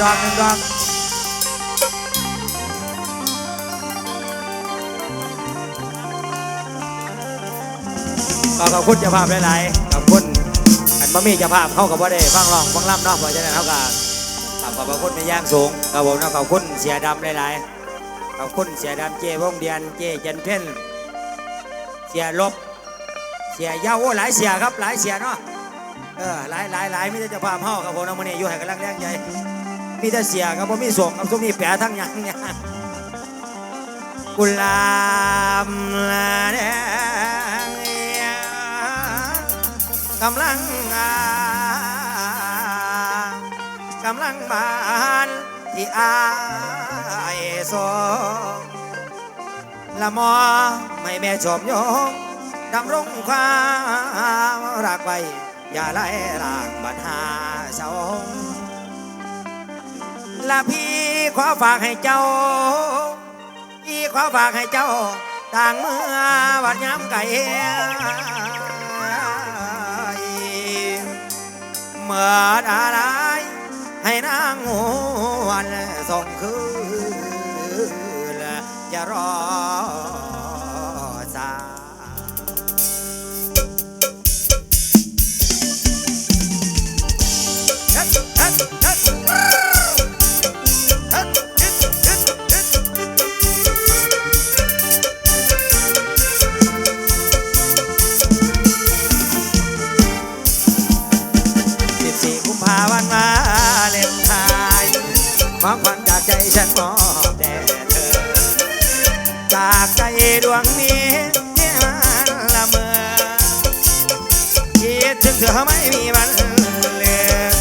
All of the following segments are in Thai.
ดอกหนึ่งดอกก็ขอบคุณเจ้าภาพหลายๆขอบคุณอันบะมี่เจ้าภาพเข้ากับว่าได้ฟังร้องฟังล่ำเนาะเพราะฉะนั้นเขาก็ขอบขอบคุณในย่างสูงครับผมนะขอบคุณเสียดำหลายๆขอบคุณเสียดำเจ้วงเดียนเจ้จันเพ่นเสียลบ เสียเย้าโอ้หลายเสียครับหลายเสียเนาะเออหลายหลายหลายมีแต่เจะพาพเฮาครับผมเอามาเนี่ยอยู่ให้กำลังแรงใจ มีแต่เสียครับผมมีส่งครับทุกมีแปรทั้งยังเนี่ยกุหลาบแดงกำลังอากำลังบานที่อายสองละมอไม่แม่ชมยงดำรงความรักไว้อย่าไล่รางบัญหาเศร้าและพี่ขอฝากให้เจ้า พี่ขอฝากให้เจ้า ต่างเมื่อวัดย้ำไก่เมื่อดาไดให้นางหวนส่งคืนจะรอ วันมาเล่นไทยความฝันจากใจฉันมอบแด่เธอ จากใจดวงนี้ที่มันละเมอคิดถึงเธอไม่มีวันเลือน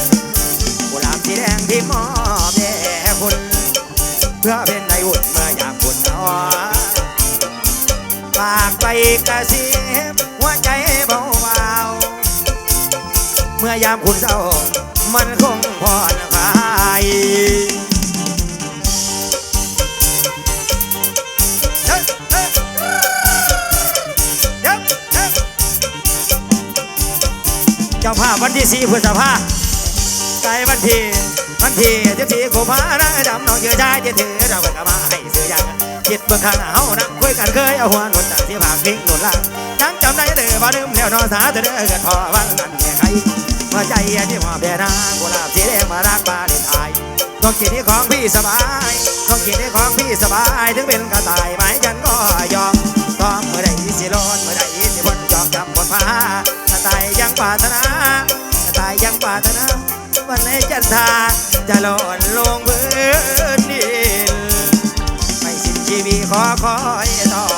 กุหลาบสีแดงที่มอบแด่คุณ เพื่อเป็นในอุ่นเมื่อยามคุณนอนฝากไปกระซิบหัวใจเบาๆเมื่อยามคุณเศร้า มันคงพอนคลายเฮ้ยเฮ้ยเดี๋ยเจ้าภาพวันที่สี่พฤษภาใกล้วันที่วันที่ที่สี่กุมภาพันธ์ดำน้องเยอะใจที่ถือเราไปกับมาให้ซื้อยังคิดเบิ่งข้างเฮานั่งคุยกันเคยเอาหัวหนุนจากที่ผากพิงหนุนล่างยังจำได้เด้อบ่าลืมแล้วนอนสาเธอเด้อเกิดพอวันนั้นแม่ใคร มาใจที่หอบแด่นางกุหลาบสีแดงมารักบาเดนไทยต้องกินที่ของพี่สบายต้องกินที่ของพี่สบายถึงเป็นกระต่ายไหมฉันก็ยอมต้องเมื่อใดสิรอดเมื่อใดสิพ้นจอกจำพ้นฟ้ากระต่ายยังปรารถนากระต่ายยังปรารถนาวันไหนจันทาจะหล่นลงพื้นดินไม่สิ้นชีวิตขอคอยต่อ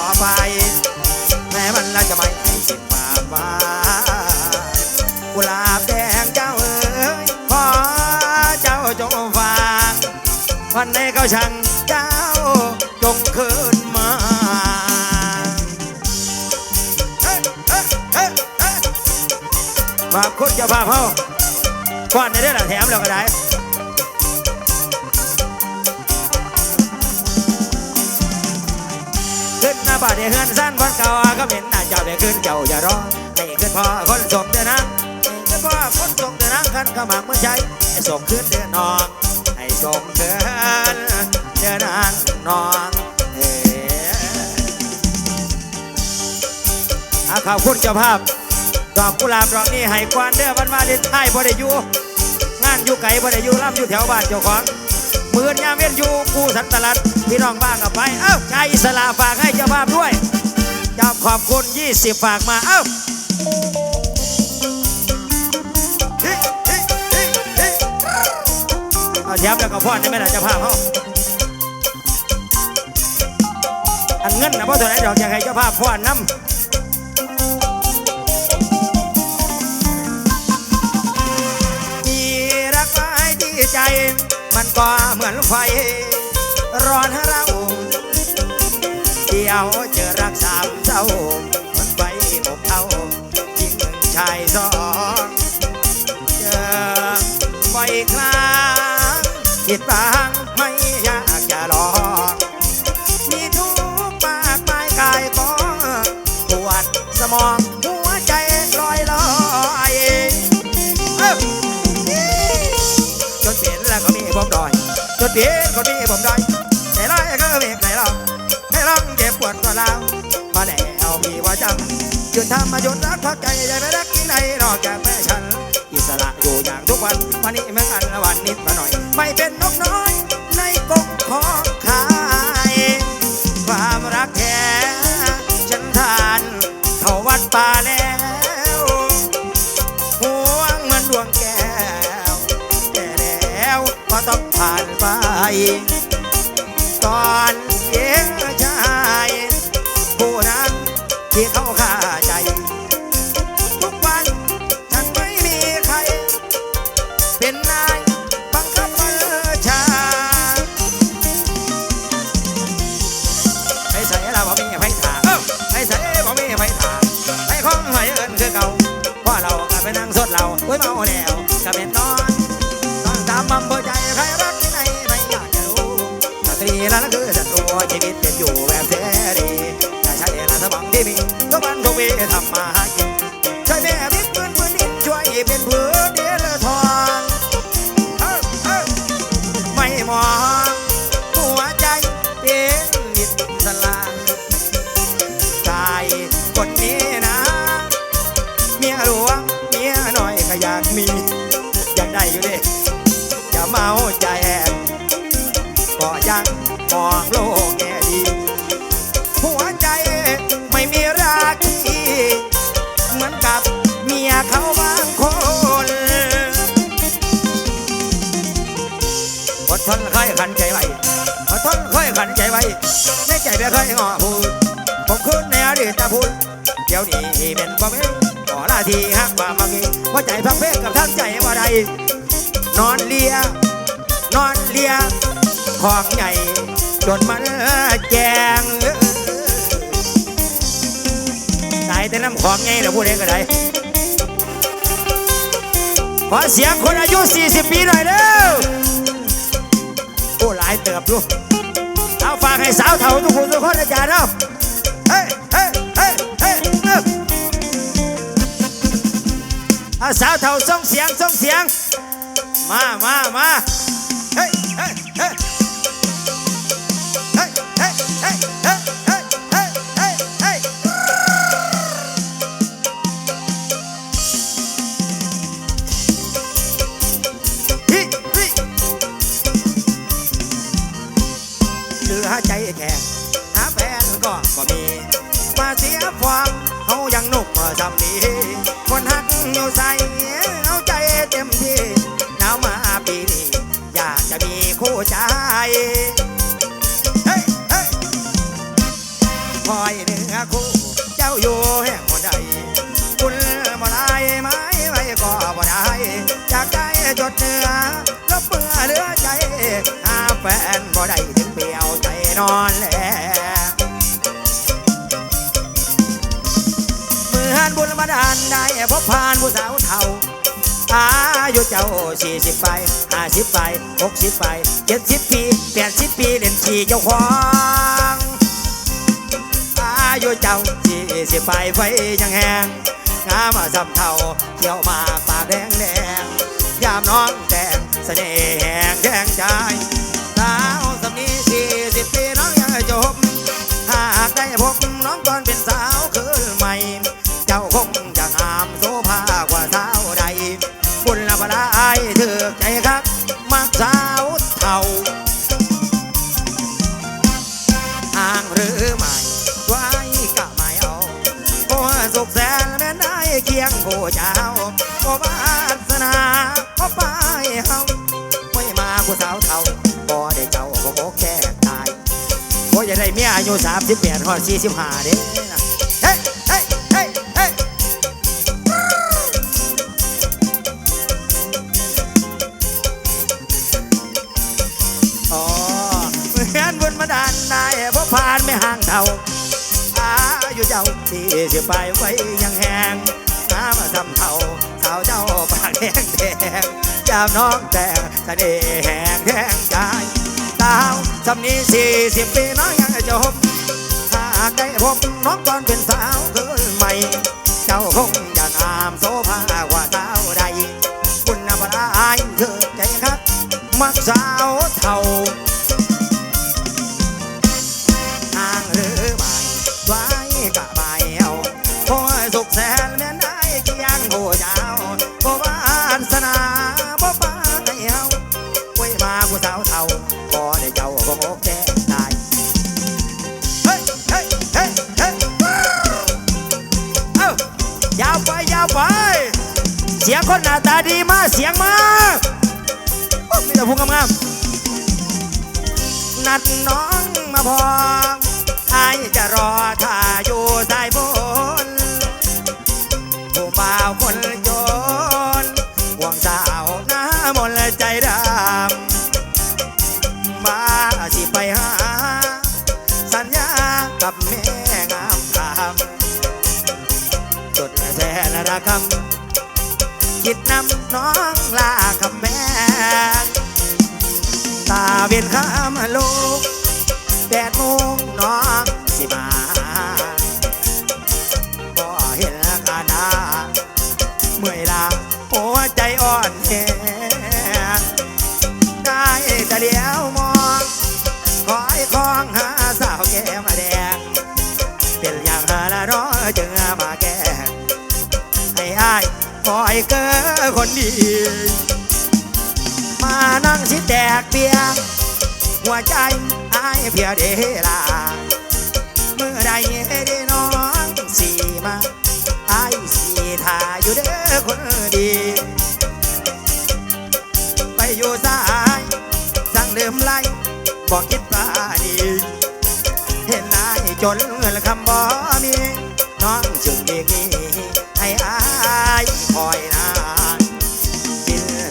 วันในเขาช่างเจ้าจงคืนมาเฮ้ยเฮ้ยเฮ้ยเฮ้ยฝากคุณจะพาพเฮาก่อนในเรื่องแถมเราก็ได้ขึ้นหน้าบ้านเดือนสั้นวันเก่าก็เหม็นหน้าเจ้าเดี๋ยวขึ้นเจ้าอย่ารอให้ขึ้นพอคนส่งเดือนนังให้ขึ้นพอคนส่งเดือนนังขันขมังเมื่อใช้ให้ส่งขึ้นเดือนนอง งเดือนเดือนางนองเอ๋อาขอบคุณเจ้าภาพ ดอกกุหลาบดอกนี้ให้กวนเด้อวันมาเล่นไทยบ่ได้อยู่งานอยู่ไกลบ่ได้อยู่ล่ำอยู่แถวบ้านเจ้าของมือนยามเวียนอยู่กูสันตลัดพี่น้องบ้างกับไป เอ้าชายอิสระฝากให้เจ้าภาพด้วย เจ้าขอบคุณ 20 ฝากมา เอ้า เอาแถมแล้วก็พ่อได้ไหมล่ะเจ้าภาพเขาอันเงินนะพ่อตัวไหนดอกอยากให้เจ้าภาพพ่อนำมีรักไว้ที่ใจมันก็เหมือนไฟ ร้อนเราเดียวเจอรักสามเจ้า มันไฟผมเอายิ่งหนึ่งชายสองเจอบ่อยครั้ง คิดบางไม่อยากจะลองมีทุกข์มากมายกายของปวดสมองหัวใจลอยลอยเอ้าจนเป็นแล้วก็มีผมรอยเปลี่ยนคนมีผมได้แต่ร้ายก็เมฆไหนเราให้ร้องเจ็บปวดตัวเรามาแล้วมีว่าจังหยุดทำมาหยุดรักพักใจใจไม่รักที่ไหนนอกจากแม่ฉัน อิสระอยู่อย่างทุกวันวันนี้เมื่อกันวันนิดมาหน่อย ไม่เป็นนกน้อย ใจไว้ในใจไม่เคยงอพูดผมคืนในอดีตพูดเดี๋ยวนี้เป็นบ่มีขอลาทีฮักว่ามามีว่าใจพักเพกกับทั้งใจบ่ได้นอนเลีย นอนเลียของใหญ่จนมันแจงตายแต่น้ำของใหญ่แล้วพูดเองก็ได้ขอเสียงคนอายุ 40 ปีหน่อยเด้อโอ้หลายเติบดู เอาฝากให้สาวเฒ่าทุกคนทุกคนอาจารย์เนาะเฮ้ยเฮ้ยเฮ้ยเฮ้ยเอ้าเอาสาวเฒ่าส่งเสียงส่งเสียง มามามาเฮ้ยเฮ้ยเฮ้ยเฮ้ยเฮ้ย แข็งหาแฟนก็บ่มีมาเสียความเฮายังนุ่มจำดีคนหักอยู่ใส่เอาใจเต็มที่หนาวมาปีนี้อยากจะมีคู่ใจเฮ้ยเฮ้ยคอยเนื้อคู่เจ้าอยู่แห่งคนใดคุณบ่ได้ไหมไว้ก็บ่ได้จากใจจดเนื้อลบเมื่อเหลือใจหาแฟนบ่ได้ นอนแลเมื่อบุญมาดานได้พบผ่านผู้สาวเท่าอายุเจ้าสี่สิบไปห้าสิบไปหกสิบไปเจ็ดสิบปีแปดสิบปีเล่นขี่เจ้าของอายุเจ้าสี่สิบไปไฟยังแหงงามาสำเท่าเขียวมาปากแดงแดงยามน้องแดงเสน่ห์แหงแดงใจ จ้าคงจะงามโซภากว่าสาวใด บุญละบลายเถือใจครับ มักสาวเท่าห่างหรือไม่ไว้ก็ไม่เอาโอ้สุขแสนแม่นได้เคียงผู้เจ้าโอ้วาสนาโอ้ป้ายเฮาไม่มาผู้สาวเท่าบ่ได้เจ้าก็โอกแก่ตายโอ้ยอย่าได้เมียอายุสามสิบแปดหอดสี่สิบห้าเด้างเท่าอายุเจ้าสี่สิบไปไว้ยังแหงน้ามาทำเท่าสาวเจ้าปากแดงแดงยามน้องแต่เสน่ห์แหงแดงใจสาวสำนี้สี่สิบปีน้องยังจบหากได้พบน้องตอนเป็นสาวเกินใหม่ เจ้าคงจะงามโซภากว่าสาวใดคุณนภรายเธอใจครับมักสาวู้สาวเท่าพอได้เจ้าก็โอเคตายเฮ้ยเฮ้ยเฮ้ยเฮ้ยเอ้าอย่าไปอย่าไป เสียงคนหน้าตาดีมากเสียงมากโอมีแต่ผู้งามๆนัดน้องมาพอไอจะรอท่าอยู่ใต้โบ คนดี มานั่งสิแตกเบียหัวใจไอ้เพียเดลาเมื่อใดเด้น้องสีมาไอ้สีทาอยู่เด้อคนดี ไปอยู่ซ้ายสั่งเดิมไล่บอกคิดว่าดีเห็นนายจนเงินคำบ่มีน้องจึงเรียกนี้ให้อายคอยนะ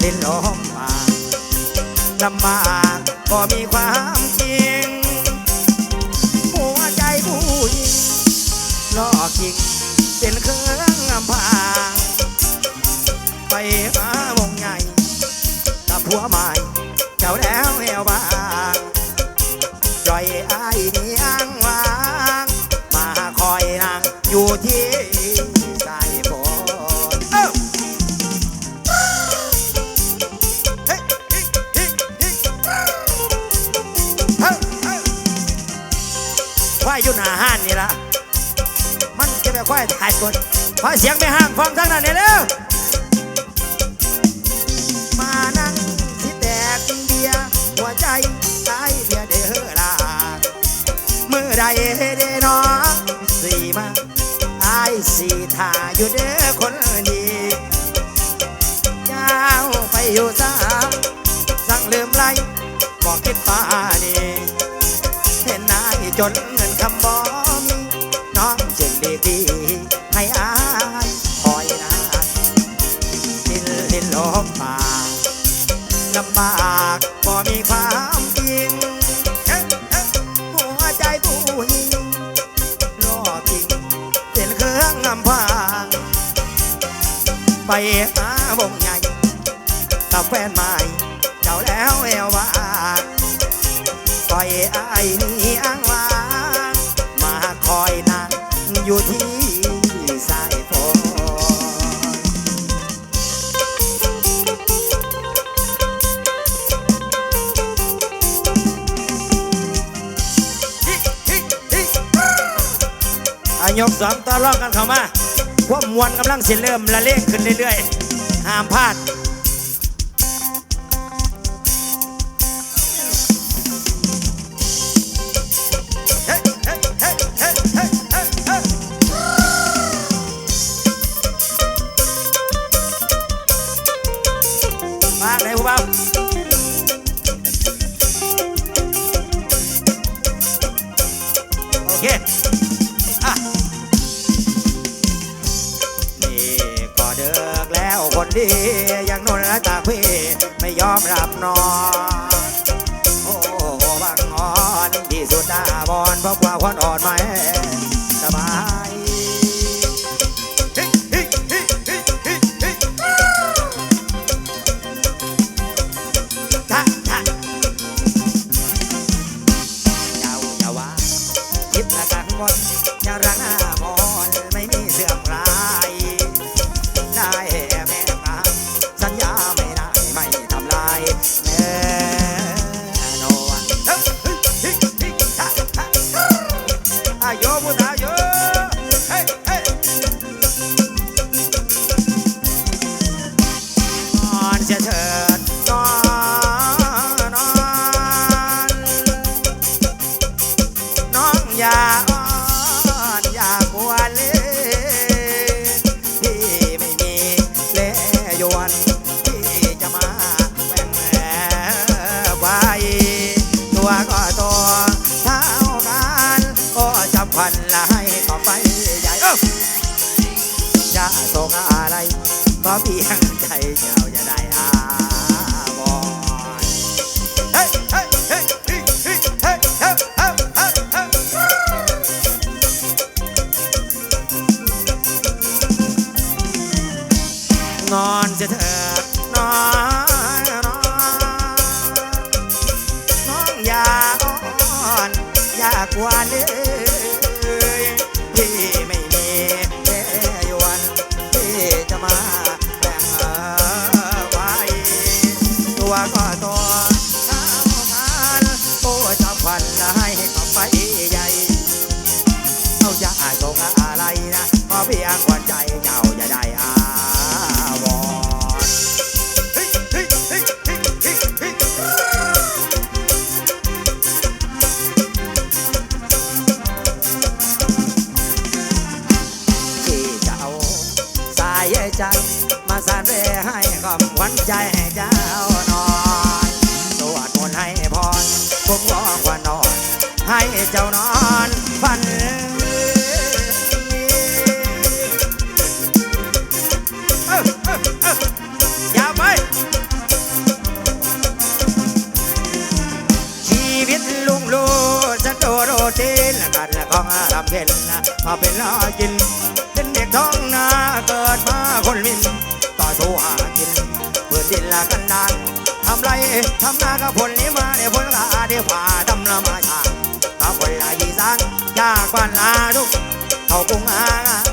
เป็นลมปากลำบากก็มีความ ได้เด้น้องสีมาไอ้สีทาอยู่เด้อคนดีเจ้าไปอยู่ซะสั่งลืมไรบอกคิดป่านี่เห็นนายจนเงินคำบอก ยกสองต่อรองกันเข้ามาพวกมมวลกำลังสิเริ่มละเลงขึ้นเรื่อยๆ ห้ามพลาด one on my head. I call โดโรตีนกันของรำเพ็ญมาเป็นลากิน เป็นเด็กท้องนาเกิดมาคนมินต่อสู้หากินเพื่อดินละกันดานทำไรทำนากับผลนี้มาในผลกาเดียวผ่าดำละมาชากับคนละยีสานยากบ้านลาทุกเขากุ้งอา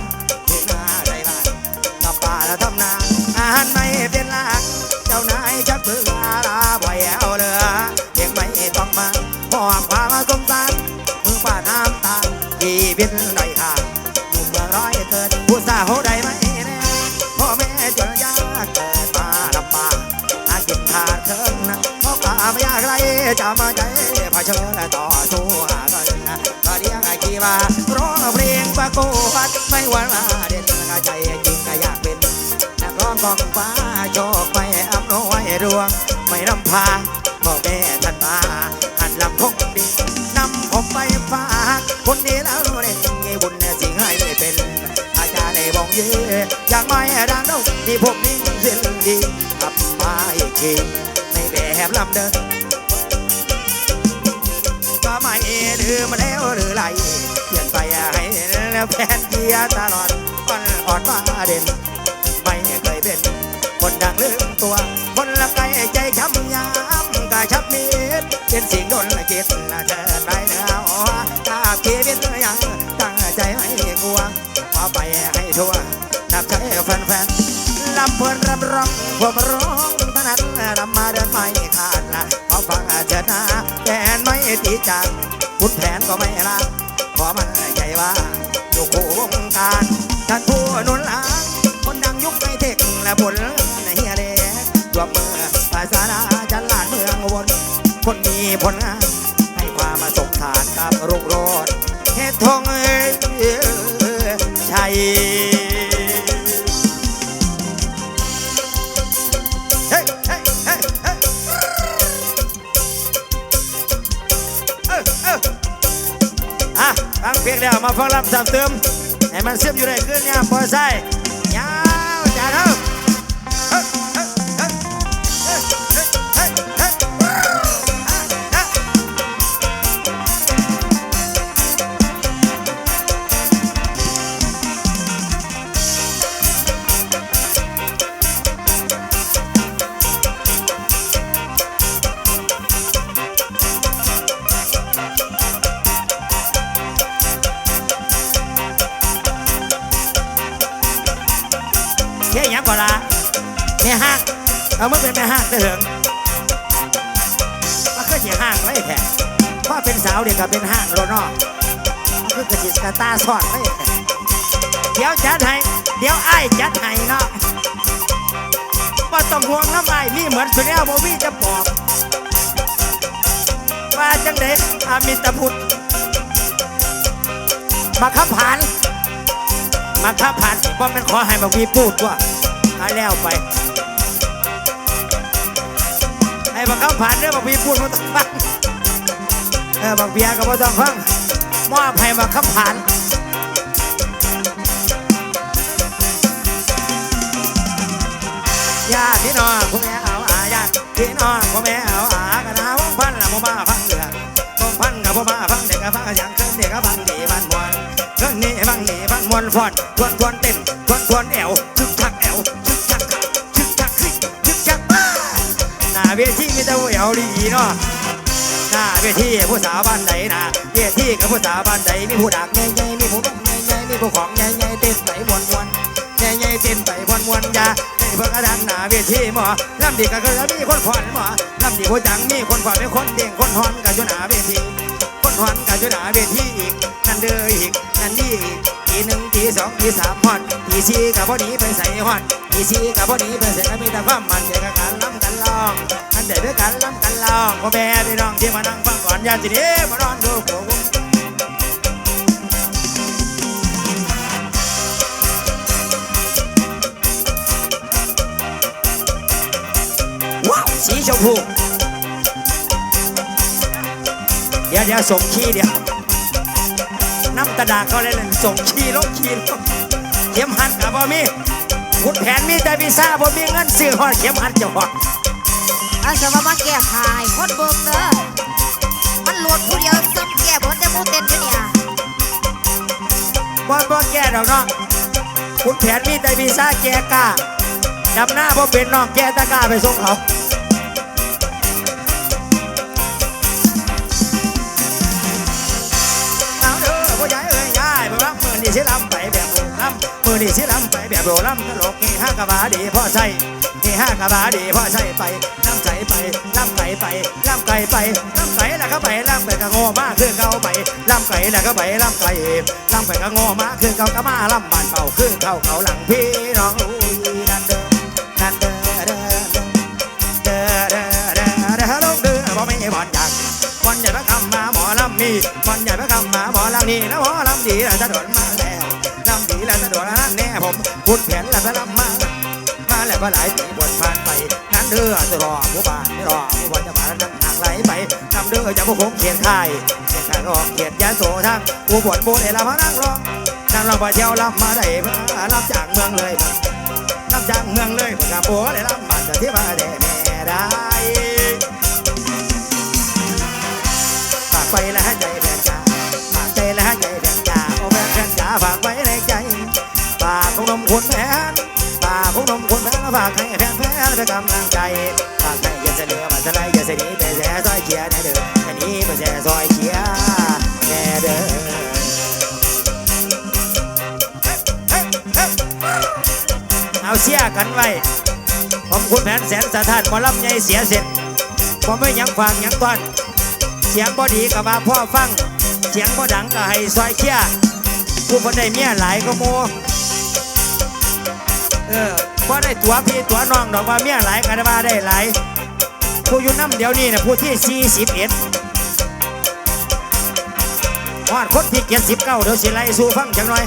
จะมาใจเผชิญและต่อสู้หาเงินก็เลี้ยงไอ้กีวาร้องเพลงประกวดไม่หวันว่าเด่นก็ใจจริงก็อยากเป็นนักร้องกองฟ้าโชคไปอำนวยดวง ไม่ลำพาพ่อแม่ท่านมาหันลำคงดีนำผมไปฝากคนนี้แล้วเร่งไงบุญสิ่งให้เป็นอาจารย์ในบองเย่อยากไม่ดังด้าที่ผมนิ่งเสียดีกลับมาอีกทีในแบบลำเดิน ไม่ลืมมาแล้วหรือไรเปลี่ยนไปให้แล้วแฟนเกียตลอดก่อนอ่อนมาเด่น ไม่เคยเป็น คนดังลืมตัว คนละไกลใจช้ำยำกะชับมิดเป็นสิ่งโดนละจิตละเชิญไปเนื้อหัวถ้าชีวิตยังตั้งใจไม่กลัวเอาไปให้ทั่วนับใจแฟนๆลำเพลินรำร้องผมร้องถนัดรำมาเดินไม่ขาดละพอฟังเชิญนะแฟนไม่ตีจากุดแผนก็ไม่ละขอมันใหญ่ว่าอยู่คู่วงการท่านผู้นุนหลังคนดังยุคไฮเทคและผลในเฮียเดรวมมือภาษาลาจันลาดเมืองวนคนมีผลงานให้ความมาสงทานกับรุ่งโรอดเฮทองเอ้ยชัย แล้วมาฟังรับสามเติมให้มันเสียบอยู่ในเครื่องยามพอใส่าเนสาวเด็กก็เป็นห้างโลนอกมันคือกระจิตกระตาสอดไม่แท้เดี๋ยวจัดให้ เดี๋ยวไอ้ายจัดให้เนาะว่าต้องห่วงน้ำไอ้มีเหมือนสุนียโบวี่จะบอกว่าจังเด็อามิตรพุทธมาขับผ่าน มาขับผ่านว่าะมันขอให้มาวีพูดว่าหายแล้วไปให้บังคับผ่านเรื่องบักพีพูดมาต้อง เออบักเบียก็บ่ต้องฟังมอบให้บังคับผ่านญาติพี่น้องพ่อแม่เอาอาญาติพี่น้องพ่อแม่เอาอากระนาวงพันละพ่อมาฟังเดือดวงพันกับพ่อมาฟังเด็กกับฟังอย่างเครื่องเด็กกับฟังดีบ้านมวนเครื่องนี้ฟังดีบ้านมวนฟอนทวนทวนเต้นทวนทวนแอวชึกชักแอวชึกชักขาชึกชักคลิกชึกชักบ้าหน้าเวทีมีแต่แอวดีเนาะ หน้าเวทีผู้สาวบ้านใดนนะเวทีกับผู้สาวบ้านใดมีผู้ดักใหญ่ๆมีผู้บังใหญ่ๆมีผู้ของใหญ่ๆเต้นไปมวนมวนๆใหญ่ๆเต้นไปมวนมวนยาได้เพิ่งกระดังหน้าเวทีหมอลำดีก็คือมีคนผ่อนหมอลำดีผู้จังมีคนผ่อนมีคนเด้งคนฮอนกันอยู่หน้าเวทีคนฮอนกันอยู่หน้าเวทีอีกนั่นเด้ออีกนั่นดีอีกทีหนึ่งทีสองทีสามฮอนทีสี่กับพอดีไปใส่ฮอนทีสี่กับพอดีไปใส่ก็มีแต่ความมันใจกับการล้ำกันล องอันเด็ด้วยกันล้ำกันลองพ่อแม่พี่น้องที่มานั่งฟังก่อนอย่าสิเด้มานอนดูผมว้าวสีชมพูเดี๋ยวเดี๋ยวส่งขี้เดี๋ยวน้ำตาดาเขาเลยเล่นส่งขี้ลงขี้ลงเข็มหัดกับบ่มีคุณแผนมีแต่วีซ่าบ่มีเงินซื้อหอดเข็มหัดเจ้าขอ งอาสมามาแก้ขายคนเบิกเด้อมันหลวดผู้เดียวซ้ำแก้บนแต่มูเต้นอยู่เนี่ยบ่บ่แก่ดอกเน้องคุณแผนมีแต่วีซ่าแก่กล้าดำหน้าบ่เป็นน้องแก่ตะกร้าไปส่งเขาเอาเด้อพ่อใหญ่เอ้ยยายบ่รับมือนี่สิลำไปแบบโบลำมือนี่สิลำไปแบบโบลำตลกนี่ห้ากะบาดีพ่อใส่ ห้ากะบาดีพ่อใส่ไปน้ำใจไปน้ำไก่ไปน้ำไก่ไปน้ำไก่แล้วก็ไปน้ำไปก็ง่มาคือเก่าไปน้ำไก่แล้วก็ไปน้ำไก่น้ำไปก็ง่มาคือเก่าก็มาลำมันเป่าคือเข้าเขาหลังพี่น้องอุ้ยนั่นเด้อนั่นเด้อเด้อเด้อเด้อเด้อเด้อลงเด้อบ่มีบ่อนอยากบ่อนใหญ่พระคำมาหมอลำมีบ่อนใหญ่พระคำมาหมอลำนี่นะหมอลำดีแล้วจะโดดมาแล้วลำดีแล้วจะโดนแน่ผมพูดแผนแล้วจะลำมา มาหลายปีบนผ่านไปงานเดือจะรอผู้บ้านไม่รอผู้บ้านจะมาแล้วนั่งทางไหลไปนำเดือจะผู้คงเขียนไทยเขียนค่ายรองเขียนยาโสทั้งผู้บวชโบเอลามานั่งรองนั่งรองไปเที่ยวรับมาได้มารับจากเมืองเลยมารับจากเมืองเลยพวกกาโบเลยรับมาจะที่มาได้แม่ได้ นแฟนเป็นกำลังใจฝากให้อย่าเสนอมาสไลด์อย่าเสนีไปแซ่ซอยเชียแน่เด้อแค่นี้ไปแซ่ซอยเชียแน่เด้อเอาเสียกันไว้ ผมคุณแผนแสนสะท้านหมอลำใหญ่เสียเสร็จ ผมไม่ยังฟังยังตอน เสียงบ่ดีก็ว่าพ่อฟัง เสียงบ่ดังก็ให้ซอยเชียผู้คนได้เมียหลายก็โมเออ พอได้ตัวพี่ตัวน้องดอกว่าเมียหลายกันว่าได้หลายผู้อยู่น้ำเดี๋ยวนี้นะผู้ที่41วาดคนที่79เก้าเดี๋ยวสิไล่สู่ฟังจังหน่อย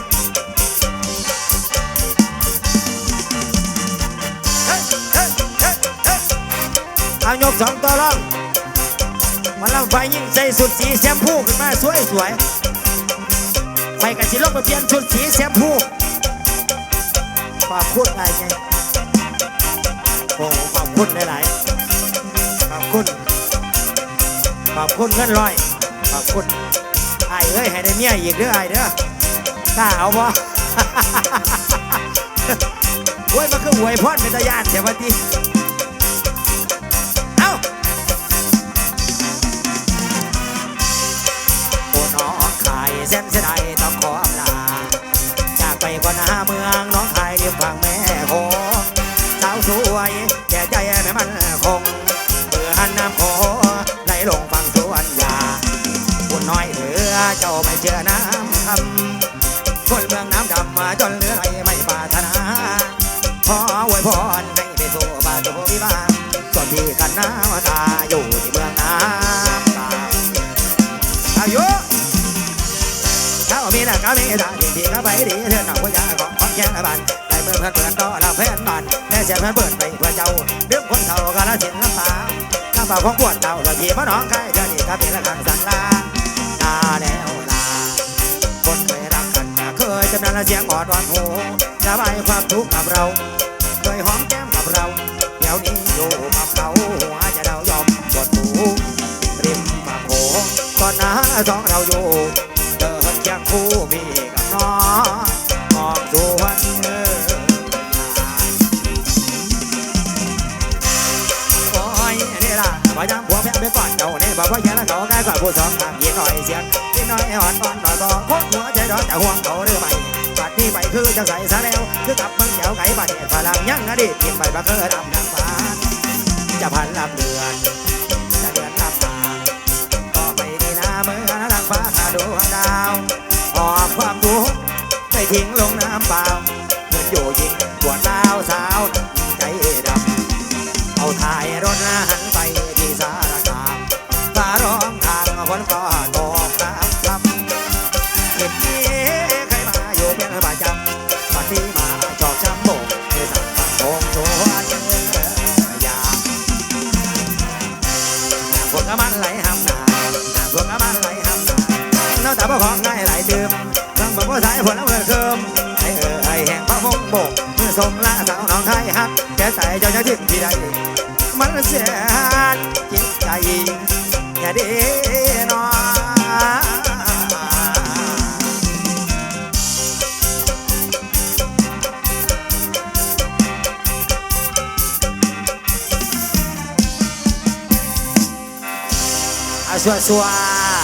เฮ้ยเฮ้ยเฮ้ยเฮ้ยเอายกสองตัวร้องมาลำไฟยิ่งใส่สุดสีแชมพูขึ้นมาสวยสวยไปกันสิลงไปเปลี่ยนชุดสีแชมพูขอบคุณอะไรไง คุณหลายๆขอบคุณ ขอบคุณเงินร้อย ขอบคุณไอ้เอ้ยให้ได้เมียอีกเด้อไอ้เด้อกล้าเอาบ่โอ้ยมันคือหวยพอดเป็นตะยานเสียวันทีเอ้าโอ้น้องขายเส้นเสียดาย บ้านแม่เพื่อเบิดไปเพื่อเจ้าเรื่องคนเฒ่าก็ละสินลำตาน้ำเปล่าของปวดเต่าเราทีมาน้องใครเธอนี่ก็เป็นละครั้งสั่งลาลาแล้วลาคนเคยรักกันเคยจำนานเสียงออดวอนหูระบายความทุกข์กับเรา เคยหอมแก้มกับเราเดี๋ยวนี้อยู่กับเขาหัวใจเรายอมกดหูริมมาโขงตอนหน้าสองเราอยู่เดินเคียงคู่ บอกว่าแย่แล้วเขาใกล้กว่าผู้สองตามยินหน่อยเสียงยินหน่อยอ่อนอ่อนหน่อยก็คงหัวใจร้อนแต่ห่วงเขาหรือไม่บัดนี้ไปคือจะใส่ซะแล้วคือกับมึงเดี๋ยวไก่บัดเนี่ยพลังยังอดีตกินไปบักเกอร์ดำน้ำฟ้าจะพันลำเดือนจะเดือนลำตาต่อไปนี้นะเมื่อนังฟ้าขาดวงดาวหอบความทุกข์ไปทิ้งลงน้ำเปล่าเหมือนอยู่ยิงปวดร้าวสาวใจดำเอาถ่ายรถนะหันไป บ่บ่สาเงินเคิมไอ้เออไอแห่งพระมงโบกมือส่งลาสาวน้องไทยฮักแก่ใจเจ้าจะทิ้งที่ใดมันเสียจิตใจแค่ดีนออาสวดสวด